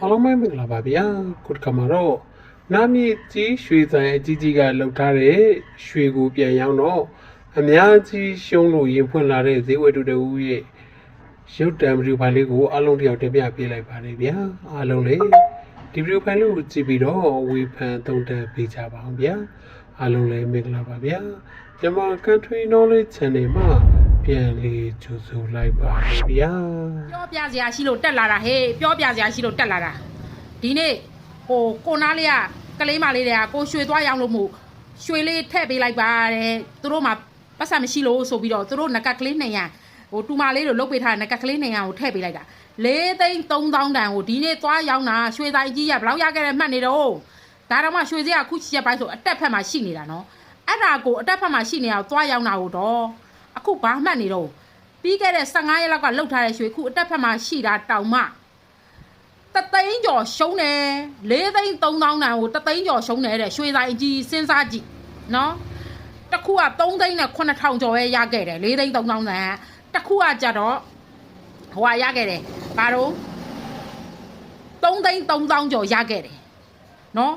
အားလုံးပဲမင်္ဂလာပါဗျာခုတစ်ခါမှာတော့နာမည်ကြီးရွှေဆိုင်အကြီးကြီးကလှုပ်ထားတဲ့ရွှေကိုပြန်ရောက်တော့အများကြီးရှုံးလို့ရင်ဖွင့်လာတဲ့ဈေးဝယ်တူတူရဲ့ရုပ်တံဗီဒီယိုဖိုင်လေးကိုအားလုံးတယောက်တင်ပြပေးလိုက်ပါတယ်ဗျာအားလုံးလေဒီဗီဒီယိုဖိုင်လေးကိုကြည့်ပြီးတော့ဝေဖန်သုံးသပ်ပေးကြပါအောင်ဗျာအားလုံးလည်းမင်္ဂလာပါဗျာမြန်မာ Country Knowledge Channel မှာ ပြန်လေးကြိုဆိုလိုက်ပါတယ်ဗျာပြောပြစရာရှိလို့တက်လာတာဟေးပြောပြစရာရှိလို့တက်လာတာဒီနေ့ဟိုကိုနားလေးကကလေးမလေးတွေကကိုရွှေသွားရောင်းလို့မို့ရွှေလေးထည့်ပေးလိုက်ပါတဲ့သူတို့မှပတ်စံမရှိလို့ဆိုပြီးတော့သူတို့ငကက်ကလေး200ဟိုတူမလေးတို့လုတ်ပေးထားတဲ့ငကက်ကလေး200ကိုထည့်ပေးလိုက်တာ၄သိန်း3000တန်ကိုဒီနေ့သွားရောင်းတာရွှေဆိုင်ကြီးကဘယ်လောက်ရခဲ့တဲ့မှတ်နေတော့ဒါတော့မှရွှေစရာခုချစ်ပိုင်းဆိုအတက်ဖက်မှာရှိနေတာနော်အဲ့ဒါကိုအတက်ဖက်မှာရှိနေတာကိုသွားရောင်းတာကိုတော့ အခုဘာမှတ်နေတော့ပြီးခဲ့တဲ့15ရက်လောက်ကလှုပ်ထားတဲ့ရွှေခုအတက်ဖက်မှာရှိတာတောင်မှတသိန်းကျော်ရှုံးတယ်၄သိန်း3000တန်ကိုတသိန်းကျော်ရှုံးတယ်တဲ့ရွှေဆိုင်အကြီးစဉ်းစားကြည့်နော်တစ်ခုက3သိန်းနဲ့9000ကျော်ပဲရခဲ့တယ်၄သိန်း3000တန်တစ်ခုကကြတော့ဟိုကရခဲ့တယ်ဘာတော့3သိန်း3000ကျော်ရခဲ့တယ်နော်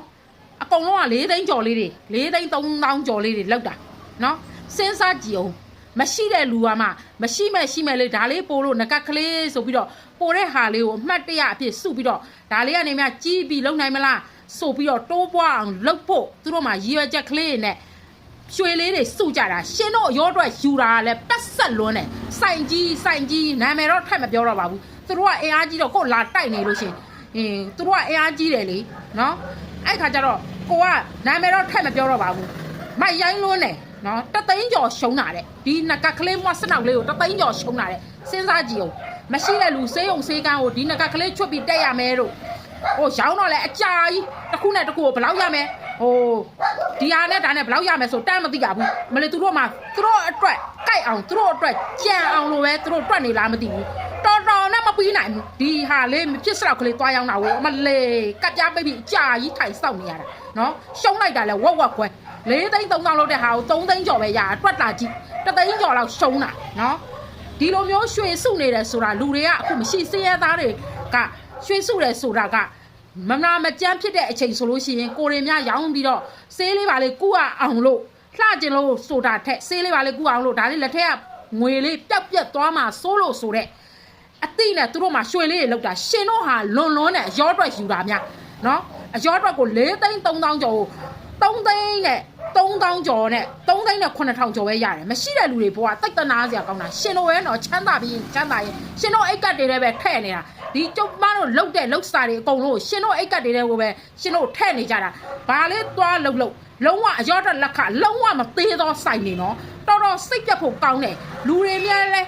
အကုန်လုံးက၄သိန်းကျော်လေးတွေ၄သိန်း3000ကျော်လေးတွေလောက်တာနော်စဉ်းစားကြည့်အောင် မရှိတဲ့လူကမှမရှိမဲ့ရှိမဲ့လေဒါလေးပို့လို့ငကက်ကလေးဆိုပြီးတော့ပို့တဲ့ဟာလေးကိုအမှတ်တရအဖြစ်စုပြီးတော့ဒါလေးကနေမှကြီးပြီးလုံနိုင်မလားဆိုပြီးတော့တိုးပွားအောင်လုပ်ဖို့သူတို့မှရည်ရွယ်ချက်ကလေးနဲ့ရွှေလေးတွေစုကြတာရှင်တို့ရောအတွက်ယူတာကလည်းပတ်ဆက်လွန်းတယ်စိုင်ကြီးစိုင်ကြီးနာမည်တော့ထက်မပြောတော့ပါဘူးသူတို့ကအင်အားကြီးတော့ကိုယ်လာတိုက်နေလို့ရှင်အင်းသူတို့ကအင်အားကြီးတယ်လေနော်အဲ့ခါကျတော့ကိုကနာမည်တော့ထက်မပြောတော့ပါဘူးမိုက်ရိုင်းလွန်းတယ် နော်တသိန်းကျော်ရှုံးတာတဲ့ဒီနကကလေးမွတ်စနောက်လေးကိုတသိန်းကျော်ရှုံးတာတဲ့စဉ်းစားကြည့်အောင်မရှိတဲ့လူစေးုံစေးကန်းကိုဒီနကကလေးချွတ်ပြီးတက်ရမယ်တို့ဟိုရောင်းတော့လဲအကြာကြီးတစ်ခုနဲ့တစ်ခုကိုဘယ်လောက်ရမယ်ဟိုဒီဟာနဲ့ဒါနဲ့ဘယ်လောက်ရမယ်ဆိုတမ်းမသိရဘူးမလေသူတို့မှသူတို့အတွက်ကြိုက်အောင်သူတို့အတွက်ကြံအောင်လို့ပဲသူတို့တွက်နေလားမသိဘူးတော်တော်နဲ့မပြီးနိုင်ဘူးဒီဟာလေးမဖြစ်စတော့ကလေးသွားရောင်းတာကိုအမလေးကပ်ပြားပိတ်ပြီးအကြာကြီးထိုင်စောက်နေရတာနော်ရှုံးလိုက်တာလဲဝက်ဝက်ခွဲ ၄သိန်း3000လောက်တဲ့ဟာကို3သိန်းကျော်ပဲရတာတွက်တာကြည့်တသိန်းကျော်လောက်ရှုံးတာနော်ဒီလိုမျိုးရွှေစုနေတယ်ဆိုတာလူတွေကအခုမရှိစရဲသားတွေကရွှေစုတယ်ဆိုတာကမနာမကြမ်းဖြစ်တဲ့အချိန်ဆိုလို့ရှိရင်ကိုရင်များရောင်းပြီးတော့ဆေးလေးပါလေးကုရအောင်လို့လှကျင်လို့ဆိုတာထက်ဆေးလေးပါလေးကုအောင်လို့ဒါလေးလက်ထက်ကငွေလေးပြက်ပြက်သွားမှစိုးလို့ဆိုတဲ့အတိနဲ့သူတို့မှရွှေလေးတွေလောက်တာရှင်တို့ဟာလွန်လွန်းနဲ့အရောအတွက်ယူတာများနော်အရောအတွက်ကို၄သိန်း3000ကျော်ကို 3သိန်းနဲ့3000ကျော်နဲ့3သိန်းနဲ့9000ကျော်ပဲရတယ်မရှိတဲ့လူတွေဘဝတိတ်တနာစရာကောင်းတာရှင်တို့ရဲ့တော့ချမ်းသာပြီးချမ်းသာရင်ရှင်တို့အိတ်ကတ်တွေလည်းပဲထည့်နေတာဒီကျုပ်မတို့လုတ်တဲ့လုတ်စာတွေအကုန်လုံးကိုရှင်တို့အိတ်ကတ်တွေလည်းကိုပဲရှင်တို့ထည့်နေကြတာဘာလေးသွားလုတ်လုတ်လုံးဝအရောတက်လက်ခလုံးဝမသေးသောစိုက်နေနော်တော်တော်စိတ်ပြတ်ဖို့ကောင်းတယ်လူတွေများလဲ